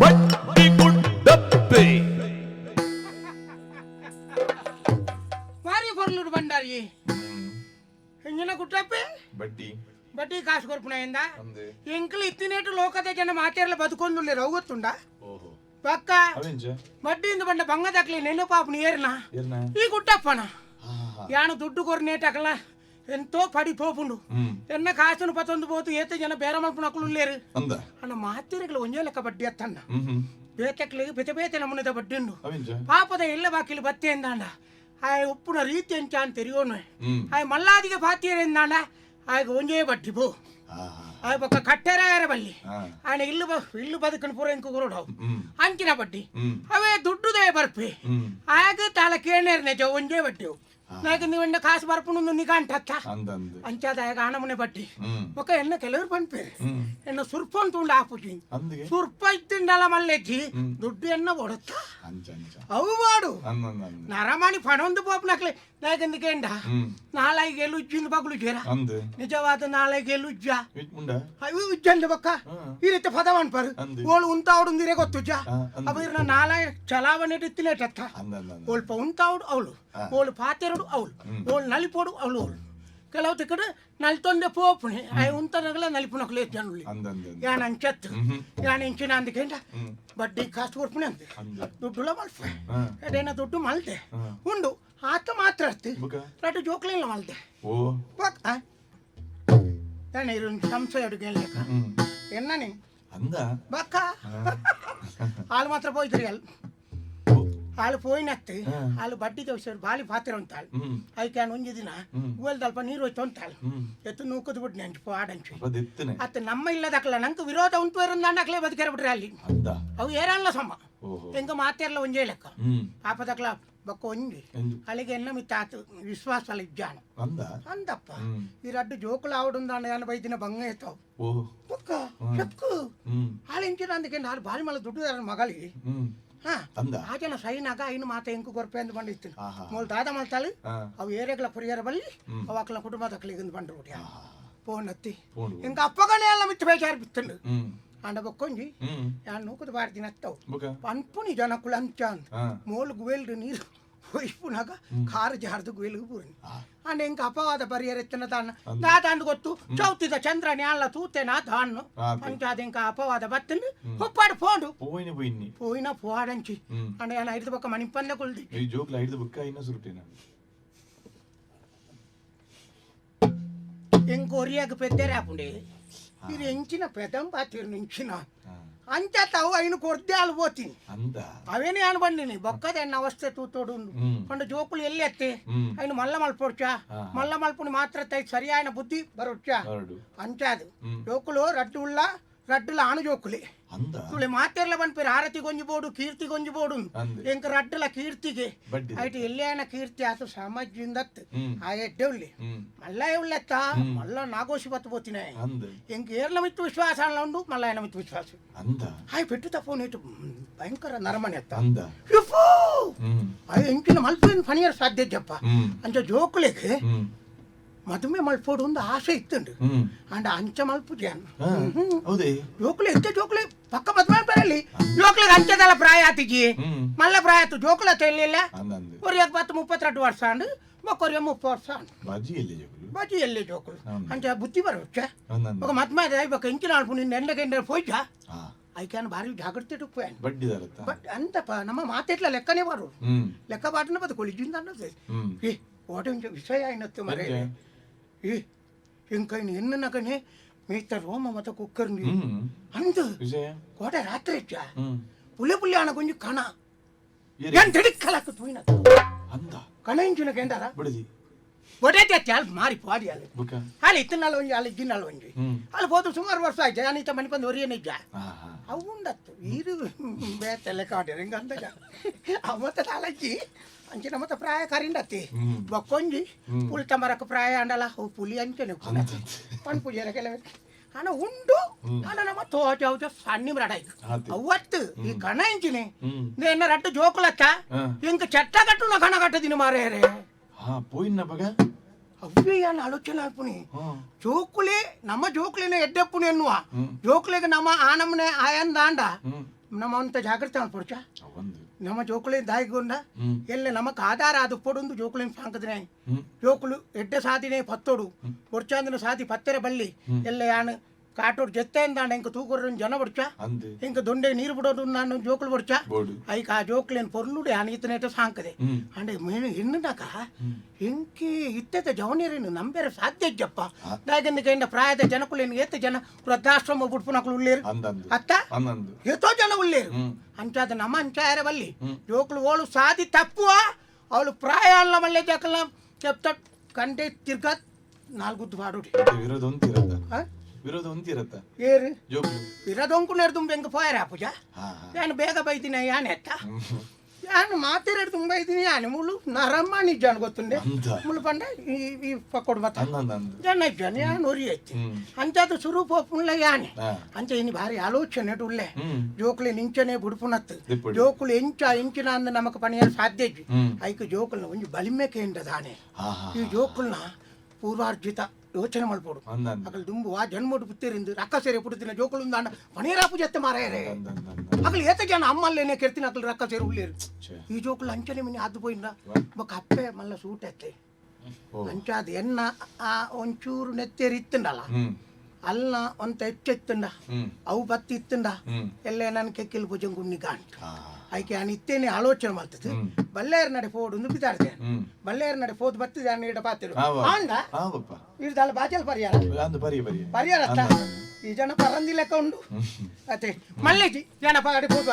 వట్టి గుడ్డపే భారీ పొరలుడు బండారి ఎంగిన కుట్టప్పే బట్టి బట్టి కాసు కొరుపునయిందా అందే ఇంకలు ఇత్తినేటు లోక దగ్గర మాచేర్ల బతుకొందులే రవ్వొత్తుండా ఓహో పక్క అవించా బడ్డీ ఇందు బండ బంగ దక్కలే నిన్ను పాపను ఏరినా ఏర్నా ఈ కుట్టప్పన యాను దుడ్డు కొరినేటకలా ఎంతో పడిపోపుండు ఎన్న కాసును పతొందు పోతూ ఏతే జన బేరమల్పు నకులు లేరు అందా అన్న మాతీరికలు ఒంజే లెక్క బడ్డీ ఎత్తన్న మ్మ్. బేతెక్కలు పెద్ద బేత నమ్మునద బడ్డిండు అవించా పాపద ఇళ్ళ బాకిలు బత్తి ఏందాండ ఆ ఉప్పున రీతి ఎంచా అని తిరిగోను మ్మ్. ఆ మల్లాదిగా పాతి ఏందాండ ಆ ಬೊಕ್ಕ ಕಟ್ಟೆರ ಯಾರ ಬಲ್ಲಿ? ಆನೆ ಇಲ್ಲು ಬ ಇಲ್ಲು ಬದುಕನ್ ಪೂರ ಇಂಕು ಗುರುಡು ಅಂಕಿನ ಬಟ್ಟಿ. ಅವೇ ದುಡ್ಡುದೇ ಬರ್ಪಿ. ಆಗ ತಾಳ ಕೇಳೇರ್ನೆ ಒಂದೇ ಬಡ್ಡಿ ನಾಕೆಂದು ಕಾಸು ಬರ್ಪುಣು ನಿಗಾಂಟತ್ತ ಅಂಚಾದ ಗಾಣಮನೆ ಬಟ್ಟಿ ಒಕ್ಕ ಎನ್ನ ಕೆಲವರು ಪಂಪೆ ಎನ್ನ ಸುರ್ಪ ಅಂತ ಉಂಡು ಹಾಪುಜಿ ಸುರ್ಪ ಇತ್ತಿಂಡಲ ಮಲ್ಲೆಜ್ಜಿ ದುಡ್ಡು ಎನ್ನ ಒಡತ್ತ ಅವು ಬಾಡು ನರಮಣಿ ಪಣೊಂದು ಪೋಪ್ನಕ್ಲೆ ನಾಕೆಂದು ಕೇಂಡ ನಾಲೈಗೆ ಉಜ್ಜಿಂದ ಬಗ್ಲು ಜೇರ ನಿಜವಾದ ನಾಲೈಗೆ ಉಜ್ಜ ಅವು ಉಜ್ಜಂದ ಬಕ್ಕ ಈ ರೀತಿ ಪದ ಮಾಡ್ಬಾರು ಓಳು ಉಂತಾವಡು ಗೊತ್ತುಜ್ಜ ಅವ ನಾಲಾಯ ಚಲಾವಣೆ ಇತ್ತಿನೇಟತ್ತ ಸ್ವಲ್ಪ ಉಂತಾವಡು ಅವಳು ಓಳು ಪಾತೆರಡು ಅವಳು ಓಳು ನಲಿಪೋಡು ಅವಳು ಅವಳು. ಕೆಲವು ತಕ್ಕಡೆ ನಲ್ತೊಂದೆ ಪೋಪುನೆ ಆ ಉಂತನಗಲ ನಲಿಪುನಕಲು ಎತ್ತನುಳ್ಳಿ ಯಾನ್ ಅಂಚತ್ತು ಯಾನ ಇಂಚಿನ ಅಂದಿಕೆಂಡ ಬಡ್ಡಿ ಕಾಸು ಕೊಡ್ಪುಣೆ ಅಂತೆ ದುಡ್ಡುಲ ಮಲ್ಪುಣೆ. ಎಡೇನ ದುಡ್ಡು ಮಲ್ತೆ ಉಂಡು ಆತ ಮಾತ್ರ ಅತ್ತಿ ರಟ್ಟು ಇಲ್ಲ ಮಲ್ತೆ ಮಲ್ದೆ. ತಾನೆ ಇರು ಸಂಶಯ ಅಡುಗೆ ಲೆಕ್ಕ. ಎನ್ನನಿ ಅಂದ? ಬಕ್ಕ? ಹಾಲು ಮಾತ್ರ ಪೋಯ್ತಿರಿ ಅಲ್ಲಿ వాళ్ళు ಪೋಯಿನತ್ತಿ ಅಲ್ಲಿ ಬಡ್ಡಿ ತೋರಿಸೋರು ಬಾಲಿ ಪಾತ್ರೆ ಅಂತಾಳು ಅದಕ್ಕೆ ನಾನು ಒಂದಿನ ಹೂವಲ್ ದಲ್ಪ ನೀರು ಹೋಯ್ತು ಅಂತಾಳು ಎತ್ತು ನೂಕದ್ ಬಿಡ್ ನೆಂಟು ಆಡಂಚು ಅತ್ತ ನಮ್ಮ ಇಲ್ಲದಕ್ಕಲ್ಲ ನಂಗೆ ವಿರೋಧ ಉಂಟು ಅಂಡಕ್ಲೆ ಬದುಕೇರ ಬಿಡ್ರಿ ಅಲ್ಲಿ ಅವು ಏರಲ್ಲ ಸಮ ಹೆಂಗ ಮಾತೇರಲ್ಲ ಒಂಜೇ ಲೆಕ್ಕ ಪಾಪದಕ್ಲ ಬಕ್ಕ ಒಂಜಿ ಅಲ್ಲಿಗೆ ಎನ್ನ ಮಿ ತಾತ ವಿಶ್ವಾಸ ಅಲ್ಲ ಇಜ್ಜಾನ ಅಂದಪ್ಪ ಈ ರಡ್ಡು ಜೋಕುಲು ಆವಡುಂದಾಂಡ ಯಾನ ಬೈದಿನ ಬಂಗ ಎತ್ತಾವು ಬುಕ್ಕ ಶಕ್ಕು ಹಾಳೆಂಚಿನ అందుకే నాలుగు భారీ మళ్ళీ దుడ్డు మగలి మ్మ్. అంద ఆచన సైనాక అయిన మాత ఇంకు కొరపేందు పండి ఇస్తుంది ఆహా. మూల తాత మళ్తాలు ఆ. అవి ఏరేకల పురియర బల్లి మ్మ్. అవి అక్కల కుటుంబ దక్కలిగింది పండు ఒకటి ఆహా. పోనత్తి పోండు ఇంకా అప్పగానే వాళ్ళ మిత్తిపై చేర్పిస్తుండు మ్మ్. అండ బొక్కొంజి మ్మ్. యా నూకుడు బారి తినస్తావు పోయిపోనాక కారు జారుదు గువేలుగు పోయింది. ఆ. అంటే ఇంకా అపవాద పరిహరిస్తున్న దాన్న. నా దాన్ని కొత్తు చౌతిద చంద్ర నేళ్ళ తూతే నా దాన్ను. పంచాది ఇంకా అపవాద బత్తింది పొప్పాడు పోండు. పోయిన పోయిన్ని. పోయినా పోడంచి. అంటే ఆయన ఐదు పక్క మణి పంద కొలిది ఈ జోకులు ఐదు బుక్క అయినా సురుటేనా ఇంకొరియాకు పెద్ద రాపుండే ఇది ఎంచిన పెద్దం పాతిరు నుంచిన ఆ. అంతే తవ్వు అయిన కొద్దాలు పోతుంది అంద అవేనే అనబండి బొక్కదన్న అవస్థ తూతోడు మ్మ్. పండు జోకులు మ్మ్. ఆయన మల్ల మలుపొచ్చా. మల్ల మలుపుని మాత్ర సరి ఆయన బుద్ధి బరొచ్చా అంచాదు మ్మ్. జోకులు రడ్డుల ఆను జోకులే. అంద? ఇప్పుడు మాతేర్ల పనిపేరు హారతి గొంజిపోడు కీర్తి గొంజిపోడు అంది. ఇంక రడ్డుల కీర్తికి. బడ్డి అయితే ఎల్లేన కీర్తి అత సామర్థ్యందత్. మ్మ్. ఆ ఎడ్డెవుల్లి మ్మ్. మళ్ళా ఎవళ్ళెత్త? మళ్ళా నాగోసి బతుపోతున్నాయి అంద. ఇంక ఏర్ల మిత్తు విశ్వాసాల్లో ఉండు మళ్ళీ ఆయన మిత్తు విశ్వాసం. అంద? అవి పెట్టు తప్పు నీటు భయంకర నరమని ఎత్త అంద ఇఫూ! మ్మ్. అది ఇంచిన మల్పేని పనియర్ సాధ్యం చెప్ప మ్మ్. అంచ జోకులేకి మ్మ్. మధుమే మల్పోడు ఉంది ఆశ ఇస్తుండు మ్మ్. అంటే అంచ మల్పు చేయను ఆ. ಹೌದೇ జోకులు ఎత్తే జోకులే పక్క మధుమే పెరలి జోకులకు అంచెదల ప్రాయాతికి మ్మ్. మళ్ళా ప్రాయత్తు జోకుల తెలియలే అంద అంద కొరియకు పత్తు ముప్పై రెండు వర్షాండు ఒక్కొరియ ముప్పై వర్షాండు బాజీ వెళ్ళే జోకులు బజ్జి వెళ్ళే జోకులు అవును. అంటే బుద్ధి పరు వచ్చా అంద అంద ఒక మధ్య ఒక ఇంచిన అల్పు నిన్ను ఎండకెండ పోయిచా ఆ. అయికాను భారీ జాగ్రత్త పోయాను ಬಡ್ಡಿ ದರತ್ತ బట్ అంత ప- ನಮ್ಮ ಮಾತೆಟ್ಲ ಲೆಕ್ಕನೇ ಬರು ಹ್ಮ್ ಲೆಕ್ಕ ಬಾಟನ ಬದು ಕೊಳಿಜಿಂದ ಅನ್ನೋದು ಹ್ಮ್ ఏ ఓట విషయ అయినట్టు మరి ఓకే. ఏ ఇంకా ఎన్ననకనే మిగతా రోమ మత కుక్కర్ని ಹ್ಮ್ అందు ವಿಷಯ కోట రాత్రి ఇచ్చా ಹ್ಮ್ పులి పులి అన్న కొంచెం కణ ಏರಿ ఏం తిడిక్కలకు తూయిన ಅಂದ కణించిన కేందారా ಬಿಡದಿ ఒకటే తెచ్చాలి మారి పాడియాలి ಬುಕ್ಕ వాళ్ళు ఇత్తనాలు వంజి వాళ్ళు ఇద్దినాలు వంజి ಹ್ಮ್ వాళ్ళు పోతూ సుమారు వర్షం అయితే అనిత మని పంది ಅವುಂಡತ್ತು ನೀರು ಬೇತೆಲ್ಲ ಕಾಡಿರಿ ಹಿಂಗೆ ಅಂದಾಗ ಅವತ್ತ ತಾಳಕ್ಕಿ ಅಂಚಿನ ಮತ್ತ ಪ್ರಾಯ ಕರಿಂಡತ್ತಿ ಬಕ್ಕೊಂಜಿ ಪುಲ್ ತಮರಕ್ಕೆ ಪ್ರಾಯ ಅಂಡಲ್ಲ ಅವು ಪುಲಿ ಅಂಚನೆ ಪಣ್ ಪೂಜೆಲ್ಲ ಕೆಲವೇ ಹಣ ಉಂಡು ಹಣ ನಮ್ಮ ತೋಟ ಅವ್ದ ಸಣ್ಣ ರಡ ಅವತ್ತು ಈ ಕಣ ಇಂಚಿನಿ ನೇನ ರಟ್ಟು ಜೋಕುಲತ್ತ ಇಂಕ ಚಟ್ಟ ಕಟ್ಟು ನಾ ಕಟ್ಟ ದಿನ ಮಾರೇರೆ ಹಾ ಪೋಯಿನ್ನ ಬಗ ಅವ್ಯ ಆಲೋಚನೆ ಹಾಕ್ಪುಣಿ ಜೋಕುಳಿ ನಮ್ಮ ಜೋಕುಳಿನ ಎಡ್ಡಪ್ಪುಣಿ ಅನ್ನುವ ಜೋಕುಳಿಗೆ ನಮ್ಮ ಆನಮ್ಮನೆ ಆಯನ್ ದಾಂಡ. ನಮ್ಮ ಅಂತ ಜಾಗ್ರತೆ ಮಾಡ್ಪಡ್ಚ ನಮ್ಮ ಜೋಕುಳಿ ದಾಯಿಗೊಂಡ. ಎಲ್ಲೆ ನಮಕ್ ಆಧಾರ ಅದು ಪೊಡೊಂದು ಜೋಕುಳಿನ ಸಾಂಕದ್ರೆ ಜೋಕುಲು ಎಡ್ಡೆ ಸಾದಿನೇ ಪತ್ತೋಡು. ಒಡ್ಚಾಂದಿನ ಸಾದಿ ಪತ್ತೆರೆ ಬಳ್ಳಿ. ಎಲ್ಲ ಯಾನು యాన్ కాటోడు జెత్తేందాండ ఇంక తూకుర్రం జన పొడిచా ಅಂದೆ ఇంక దొండే నీరు పొడోడు నన్ను జోకులు పొడిచా ಬೋಡು అయి ఆ జోకులేని పొర్లుడు అని ఇతనేట సాంకదే ಹ್ಮ್ అంటే నేను ఎన్నునాక ఇంకి ఇత్తేత జవనీరిని ನಂಬೇರೆ ಸಾಧ್ಯ ಜಪ್ಪ దాగందుకైన ప్రాయద జనకులేని ఏత జన వృద్ధాశ్రమ బుడ్పునకులు ఉల్లేరు ಅಂದಂದು అత్త ಅಂದಂದು ఏతో జన ఉల్లేరు ಹ್ಮ್ అంచాద నమ్మ అంచారే వల్లి ಹ್ಮ್ జోకులు ఓళ్ళు సాది తక్కువ వాళ్ళు ప్రాయాల మళ్ళీ జకలం చెప్తా కంటే తిరగత్ నాలుగు వాడు ಮತ್ತೆ ವಿರೋಧ ಹೊಂದಿರತ್ತ ಏರಿ ಜೋಕು ಇರೋದೊಂಕುನೇರು ತುಂಬ ಹೆಂಗೆ ಫೈರ್ ಹಾಪುಜ ಯಾನು ಬೇಗ ಬೈದಿನ ಯಾನ್ ಎತ್ತ? ಯಾನು ಮಾತಿರೋರು ತುಂಬ ಇದ್ದೀನಿ ಯಾನು ಮುಳು ನರಮ್ಮ ನಿಜಾನ್ ಗೊತ್ತುಂಡೆ? ಮುಳು ಪಂಡ ಈ ಈ ಪಕ್ಕೋಡು ಮತ್ತ ಜನ ಇಜ್ಜಾನ ಒರಿ ಐತಿ ಅಂಚದು ಸುರೂಪ ಪುಣ್ಲೆ ಯಾನೆ? ಅಂಚ ಇನ್ನು ಭಾರಿ ಆಲೋಚನೆ ಉಳ್ಳೆ ಜೋಕುಲಿ ನಿಂಚನೆ ಬುಡುಪುನತ್ತು ಜೋಕುಲು ಎಂಚ ಎಂಚಿನ ಅಂದ ನಮಕ್ ಪಣಿಯ ಸಾಧ್ಯ ಐಕು ಜೋಕುಲ್ನ ಒಂದು ಬಲಿಮೆ ಕೇಂದ್ರ ದಾನೆ. ಈ ಜೋಕುಲ್ನ ಪೂರ್ವಾರ್ಜಿತ. ಯೋಚನೆ ಮಾಡ್ಬೋದು. ಅಗಲ್ ದುಂಬುವ ಜನ್ಮ ಪುತ್ತೇರಿಂದು ರಕ್ಕ ಸೇರಿ ಪುಡುತ್ತಿನ ಜೋಕುಳು ಅಣ್ಣ ಮನೇರ ಪೂಜೆ ಅತ್ತೆ ಮಾರಾಯರೇ ಅಗಲ್ ಏತ ಜನ ಅಮ್ಮಲ್ಲೇನೆ ಕೆರ್ತಿನ ಅಗಲ್ ರಕ್ಕ ಸೇರಿ ಉಳ್ಳೇರು ಈ ಜೋಕುಳು ಅಂಚನೆ ಮನೆ ಅದು ಬೋಯಿಂದ ಬಕ್ ಅಪ್ಪೆ ಮಲ್ಲ ಸೂಟ್ ಎತ್ತೆ ಅಂಚ ಎನ್ನ ಆ ಒಂಚೂರು ನೆತ್ತೇರಿ ಇತ್ತಂಡಲ್ಲ. ಅಲ್ಲ ಒಂತ ಹೆಚ್ಚು ಅವು ಬತ್ತಿ ಇತ್ತಂಡ. ಎಲ್ಲ ನನ್ನ ಕೆಕ್ಕಿಲ್ ಭುಜಂಗುಣ್ಣಿ ಗಾಂಟ್. ಆಯ್ಕೆ ನಾನು ಇತ್ತೇನೆ ಆಲೋಚನೆ ಮಾಡ್ತದೆ. ಬಲ್ಲೇರ ನಡೆ ಫೋಡ್ ಒಂದು ಬಿದ್ದಾಡ್ದೆ ಬಲ್ಲೇರ ನಡೆ ಫೋದ್ ಬರ್ತದೆ ನಾನು ಇಡ ಪಾತಿರು. ಆಂಡ ಇಡ್ದಾಳ ಬಾಜಲ್ ಪರಿಹಾರ. ಪರಿಹಾರ ಈ ಜನ ಪರಂದಿ ಲೆಕ್ಕ ಉಂಡು ಅತ್ತೆ ಮಲ್ಲೇಜಿ ಜನ ಪಾಡಿ ಫೋದ್